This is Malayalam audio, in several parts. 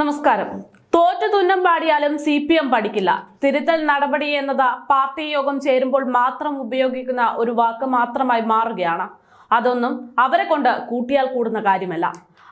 നമസ്കാരം. തോറ്റു തുന്നം പാടിയാലും സി പി എം പഠിക്കില്ല. തിരുത്തൽ നടപടി എന്നത് പാർട്ടി യോഗം ചേരുമ്പോൾ മാത്രം ഉപയോഗിക്കുന്ന ഒരു വാക്ക് മാത്രമായി മാറുകയാണ്. അതൊന്നും അവരെ കൊണ്ട് കൂട്ടിയാൽ കൂടുന്ന കാര്യമല്ല.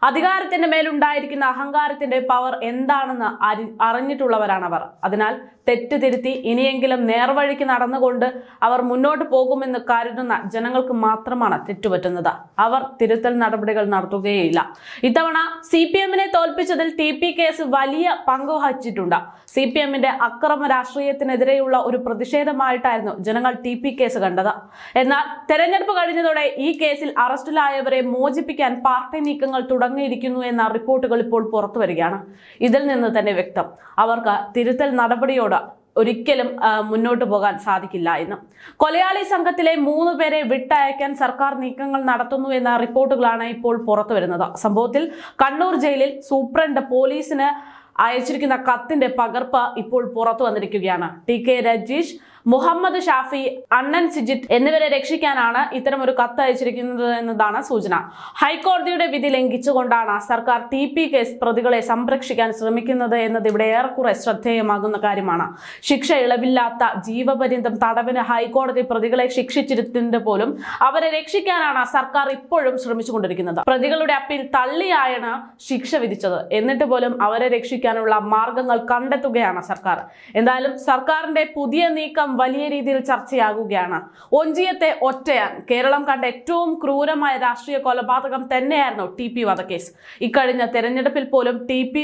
അധികാരത്തിന്റെ മേലുണ്ടായിരിക്കുന്ന അഹങ്കാരത്തിന്റെ പവർ എന്താണെന്ന് അരി അറിഞ്ഞിട്ടുള്ളവരാണ് അവർ അതിനാൽ തെറ്റ് തിരുത്തി ഇനിയെങ്കിലും നേർവഴിക്ക് നടന്നുകൊണ്ട് അവർ മുന്നോട്ട് പോകുമെന്ന് കരുതുന്ന ജനങ്ങൾക്ക് മാത്രമാണ് തെറ്റുപറ്റുന്നത്. അവർ തിരുത്തൽ നടപടികൾ നടത്തുകയില്ല ഇത്തവണ സി പി എമ്മിനെ തോൽപ്പിച്ചതിൽ ടി പി കേസ് വലിയ പങ്ക് വഹിച്ചിട്ടുണ്ട്. സി പി എമ്മിന്റെ അക്രമ രാഷ്ട്രീയത്തിനെതിരെയുള്ള ഒരു പ്രതിഷേധമായിട്ടായിരുന്നു ജനങ്ങൾ ടി പി കേസ് കണ്ടത്. എന്നാൽ തെരഞ്ഞെടുപ്പ് കഴിഞ്ഞതോടെ ഈ കേസിൽ അറസ്റ്റിലായവരെ മോചിപ്പിക്കാൻ പാർട്ടി നീക്കങ്ങൾ തുടങ്ങിയിരിക്കുന്നു എന്ന റിപ്പോർട്ടുകൾ ഇപ്പോൾ പുറത്തു വരികയാണ്. ഇതിൽ നിന്ന് തന്നെ വ്യക്തം. അവർക്ക് തിരുത്തൽ നടപടിയോട് ഒരിക്കലും മുന്നോട്ട് പോകാൻ സാധിക്കില്ല എന്ന്. കൊലയാളി സംഘത്തിലെ മൂന്ന് പേരെ വിട്ടയക്കാൻ സർക്കാർ നീക്കങ്ങൾ നടത്തുന്നു എന്ന റിപ്പോർട്ടുകളാണ് ഇപ്പോൾ പുറത്തു വരുന്നത്. സംഭവത്തിൽ കണ്ണൂർ ജയിലിൽ സൂപ്രണ്ട് പോലീസിന് അയച്ചിരിക്കുന്ന കത്തിന്റെ പകർപ്പ് ഇപ്പോൾ പുറത്തു വന്നിരിക്കുകയാണ്. ടി കെ രജീഷ് മുഹമ്മദ് ഷാഫി അണ്ണൻ സിജിത്ത് എന്നിവരെ രക്ഷിക്കാനാണ് ഇത്തരം ഒരു കത്ത് അയച്ചിരിക്കുന്നത് എന്നതാണ് സൂചന. ഹൈക്കോടതിയുടെ വിധി ലംഘിച്ചുകൊണ്ടാണ് സർക്കാർ ടി പി കേസ് പ്രതികളെ സംരക്ഷിക്കാൻ ശ്രമിക്കുന്നത് എന്നത് ഇവിടെ ഏറെക്കുറെ ശ്രദ്ധേയമാകുന്ന കാര്യമാണ്. ശിക്ഷ ഇളവില്ലാത്ത ജീവപര്യന്തം തടവിന് ഹൈക്കോടതി പ്രതികളെ ശിക്ഷിച്ചിരുത്തിന്റെ പോലും അവരെ രക്ഷിക്കാനാണ് സർക്കാർ ഇപ്പോഴും ശ്രമിച്ചുകൊണ്ടിരിക്കുന്നത്. പ്രതികളുടെ അപ്പീൽ തള്ളിയായാണ് ശിക്ഷ വിധിച്ചത്. എന്നിട്ട് പോലും അവരെ രക്ഷിക്കാനുള്ള മാർഗങ്ങൾ കണ്ടെത്തുകയാണ് സർക്കാർ. എന്തായാലും സർക്കാരിന്റെ പുതിയ നീക്കം വലിയ രീതിയിൽ ചർച്ചയാകുകയാണ്. ഒഞ്ചിയത്തെ ഒറ്റയാൻ കേരളം കണ്ട ഏറ്റവും ക്രൂരമായ രാഷ്ട്രീയ കൊലപാതകം തന്നെയായിരുന്നു ടി പി വധക്കേസ്. ഇക്കഴിഞ്ഞ തെരഞ്ഞെടുപ്പിൽ പോലും ടി പി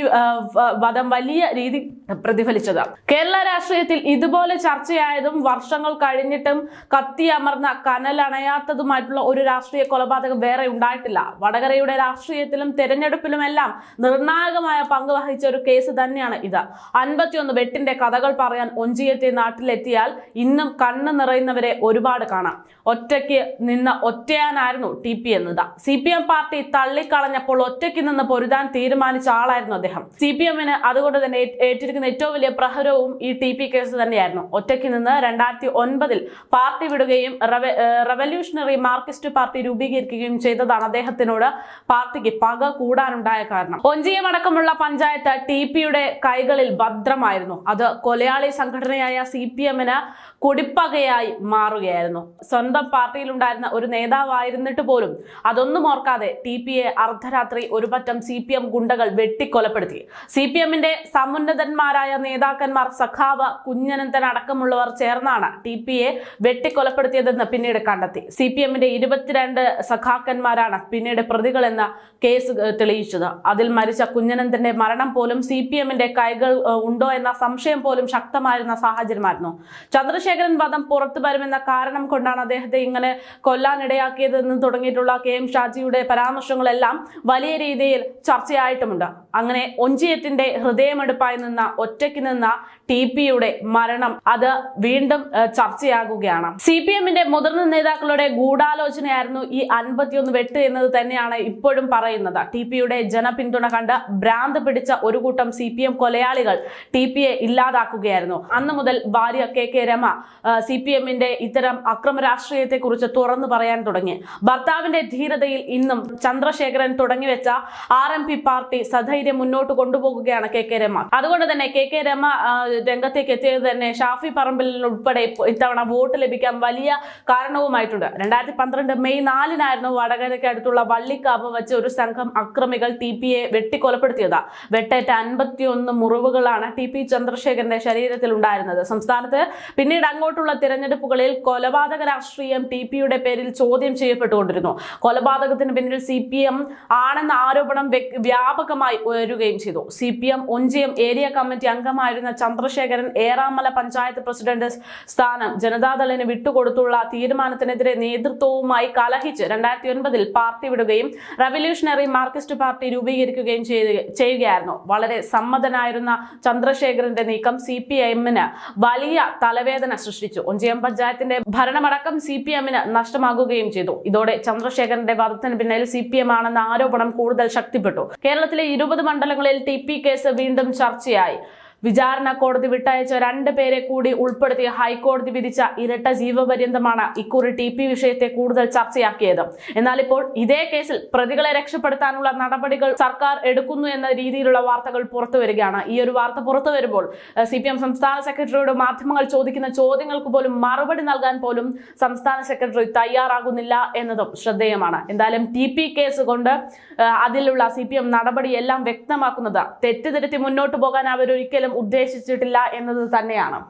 വധം വലിയ രീതി പ്രതിഫലിച്ചത്. കേരള രാഷ്ട്രീയത്തിൽ ഇതുപോലെ ചർച്ചയായതും വർഷങ്ങൾ കഴിഞ്ഞിട്ടും കത്തിയമർന്ന കനലണയാത്തതുമായിട്ടുള്ള ഒരു രാഷ്ട്രീയ കൊലപാതകം വേറെ ഉണ്ടായിട്ടില്ല. വടകരയുടെ രാഷ്ട്രീയത്തിലും തെരഞ്ഞെടുപ്പിലുമെല്ലാം നിർണായകമായ പങ്ക് വഹിച്ച ഒരു കേസ് തന്നെയാണ് ഇത്. അൻപത്തിയൊന്ന് വെട്ടിന്റെ കഥകൾ പറയാൻ ഒഞ്ചിയത്തെ നാട്ടിലെത്തിയാൽ ഇന്നും കണ്ണ് നിറയുന്നവരെ ഒരുപാട് കാണാം. ഒറ്റയ്ക്ക് നിന്ന് ഒറ്റയാനായിരുന്നു ടി പി എന്നത്. സി പി എം പാർട്ടി തള്ളിക്കളഞ്ഞപ്പോൾ ഒറ്റയ്ക്ക് നിന്ന് പൊരുതാൻ തീരുമാനിച്ച ആളായിരുന്നു അദ്ദേഹം. സി പി എമ്മിന് അതുകൊണ്ട് തന്നെ ഏറ്റ് ഏറ്റിരിക്കുന്ന ഏറ്റവും വലിയ പ്രഹരവും ഈ ടി പി കേസ് തന്നെയായിരുന്നു. ഒറ്റയ്ക്ക് നിന്ന് രണ്ടായിരത്തി ഒൻപതിൽ പാർട്ടി വിടുകയും റവ- റവല്യൂഷണറി മാർക്സിസ്റ്റ് പാർട്ടി രൂപീകരിക്കുകയും ചെയ്തതാണ് അദ്ദേഹത്തിനോട് പാർട്ടിക്ക് പക കൂടാനുണ്ടായ കാരണം. ഒഞ്ചിയം അടക്കമുള്ള പഞ്ചായത്ത് ടി പിയുടെ കൈകളിൽ ഭദ്രമായിരുന്നു. അത് കൊലയാളി സംഘടനയായ സി പി എമ്മിന് കുടിപ്പകയായി മാറുകയായിരുന്നു. സ്വന്തം പാർട്ടിയിലുണ്ടായിരുന്ന ഒരു നേതാവായിരുന്നിട്ട് പോലും അതൊന്നും ഓർക്കാതെ ടി പി എ അർദ്ധരാത്രി ഒരു പറ്റം സി പി എം ഗുണ്ടകൾ വെട്ടിക്കൊലപ്പെടുത്തി. സി പി എമ്മിന്റെ സമുന്നതന്മാരായ നേതാക്കന്മാർ സഖാവ് കുഞ്ഞനന്തൻ അടക്കമുള്ളവർ ചേർന്നാണ് ടി പി എ വെട്ടിക്കൊലപ്പെടുത്തിയതെന്ന് പിന്നീട് കണ്ടെത്തി. സി പി എമ്മിന്റെ ഇരുപത്തിരണ്ട് സഖാക്കന്മാരാണ് പിന്നീട് പ്രതികളെന്ന കേസ് തെളിയിച്ചത്. അതിൽ മരിച്ച കുഞ്ഞനന്തന്റെ മരണം പോലും സി പി എമ്മിന്റെ കൈകൾ ഉണ്ടോ എന്ന സംശയം പോലും ശക്തമായിരുന്ന സാഹചര്യമായിരുന്നു. ചന്ദ്രശേഖരൻ വധം പുറത്തു വരുമെന്ന കാരണം കൊണ്ടാണ് അദ്ദേഹത്തെ ഇങ്ങനെ കൊല്ലാനിടയാക്കിയതെന്ന് തുടങ്ങിയിട്ടുള്ള കെ എം ഷാജിയുടെ പരാമർശങ്ങളെല്ലാം വലിയ രീതിയിൽ ചർച്ചയായിട്ടുമുണ്ട്. അങ്ങനെ ഒഞ്ചിയത്തിന്റെ ഹൃദയമെടുപ്പായി നിന്ന ഒറ്റയ്ക്ക് നിന്ന ടി പിയുടെ മരണം അത് വീണ്ടും ചർച്ചയാകുകയാണ്. സി പി എമ്മിന്റെ മുതിർന്ന നേതാക്കളുടെ ഗൂഢാലോചനയായിരുന്നു ഈ അൻപത്തിയൊന്ന് വെട്ട് എന്നത് തന്നെയാണ് ഇപ്പോഴും പറയുന്നത്. ടി പിയുടെ ജനപിന്തുണ കണ്ട് ഭ്രാന്ത് പിടിച്ച ഒരു കൂട്ടം സി പി എം കൊലയാളികൾ ടി പിയെ ഇല്ലാതാക്കുകയായിരുന്നു. അന്ന് മുതൽ ഭാര്യ K K Rama C P എമ്മിന്റെ ഇത്തരം അക്രമ രാഷ്ട്രീയത്തെ കുറിച്ച് തുറന്നു പറയാൻ തുടങ്ങി. ഭർത്താവിന്റെ ധീരതയിൽ ഇന്നും ചന്ദ്രശേഖരൻ തുടങ്ങിവെച്ച ആർ എം പി പാർട്ടി സധൈര്യം മുന്നോട്ട് കൊണ്ടുപോകുകയാണ് കെ കെ രമ. അതുകൊണ്ട് തന്നെ കെ കെ രമ രംഗത്തേക്ക് എത്തിയത് തന്നെ ഷാഫി പറമ്പിൽ ഉൾപ്പെടെ ഇത്തവണ വോട്ട് ലഭിക്കാൻ വലിയ കാരണവുമായിട്ടുണ്ട്. രണ്ടായിരത്തി പന്ത്രണ്ട് മെയ് നാലിനായിരുന്നു വടകരയ്ക്ക് അടുത്തുള്ള വള്ളിക്കാവ് വെച്ച് ഒരു സംഘം അക്രമികൾ ടി പിയെ വെട്ടിക്കൊലപ്പെടുത്തിയത്. വെട്ടേറ്റ അൻപത്തിയൊന്ന് മുറിവുകളാണ് ടി പി ചന്ദ്രശേഖരന്റെ ശരീരത്തിൽ ഉണ്ടായിരുന്നത് സംസ്ഥാനത്ത് പിന്നീട് അങ്ങോട്ടുള്ള തിരഞ്ഞെടുപ്പുകളിൽ കൊലപാതക രാഷ്ട്രീയം ടി പിയുടെ പേരിൽ ചോദ്യം ചെയ്യപ്പെട്ടുകൊണ്ടിരുന്നു. കൊലപാതകത്തിന് പിന്നിൽ സി പി എം ആണെന്ന ആരോപണം വ്യാപകമായി ഉയരുകയും ചെയ്തു. C P M Onchiyam area committee അംഗമായിരുന്ന ചന്ദ്രശേഖരൻ ഏറാമല പഞ്ചായത്ത് പ്രസിഡന്റ് സ്ഥാനം ജനതാദളിന് വിട്ടുകൊടുത്തുള്ള തീരുമാനത്തിനെതിരെ നേതൃത്വവുമായി കലഹിച്ച് രണ്ടായിരത്തി ഒൻപതിൽ പാർട്ടി വിടുകയും റവല്യൂഷണറി മാർക്സിസ്റ്റ് പാർട്ടി രൂപീകരിക്കുകയും ചെയ്യുകയായിരുന്നു. വളരെ സമ്മതനായിരുന്ന ചന്ദ്രശേഖരന്റെ നീക്കം സി പി എമ്മിന് വലിയ തലവേദന സൃഷ്ടിച്ചു. ഒഞ്ചിയം പഞ്ചായത്തിന്റെ ഭരണമടക്കം സി പി എമ്മിന് നഷ്ടമാകുകയും ചെയ്തു. ഇതോടെ ചന്ദ്രശേഖരന്റെ വധത്തിന് പിന്നിൽ സി പി എം ആണെന്ന ആരോപണം കൂടുതൽ ശക്തിപ്പെട്ടു. കേരളത്തിലെ ഇരുപത് മണ്ഡലങ്ങളിൽ ടി പി കേസ് വീണ്ടും ചർച്ചയായി. വിചാരണ കോടതി വിട്ടയച്ച രണ്ട് പേരെ കൂടി ഉൾപ്പെടുത്തി ഹൈക്കോടതി വിധിച്ച ഇരട്ട ജീവപര്യന്തമാണ് ഇക്കുറി ടി പി വിഷയത്തെ കൂടുതൽ ചർച്ചയാക്കിയത്. എന്നാൽ ഇപ്പോൾ ഇതേ കേസിൽ പ്രതികളെ രക്ഷപ്പെടുത്താനുള്ള നടപടികൾ സർക്കാർ എടുക്കുന്നു എന്ന രീതിയിലുള്ള വാർത്തകൾ പുറത്തു വരികയാണ്. ഈ ഒരു വാർത്ത പുറത്തു വരുമ്പോൾ സി പി എം സംസ്ഥാന സെക്രട്ടറിയോട് മാധ്യമങ്ങൾ ചോദിക്കുന്ന ചോദ്യങ്ങൾക്ക് പോലും മറുപടി നൽകാൻ പോലും സംസ്ഥാന സെക്രട്ടറി തയ്യാറാകുന്നില്ല എന്നതും ശ്രദ്ധേയമാണ്. എന്തായാലും ടി പി കേസ് കൊണ്ട് അതിലുള്ള സി പി എം നടപടിയെല്ലാം വ്യക്തമാക്കുന്നത് തെറ്റിദ്ധരുത്തി മുന്നോട്ട് പോകാൻ അവരൊരിക്കലും ഉദ്ദേശിച്ചിട്ടില്ല എന്നത് തന്നെയാണ്.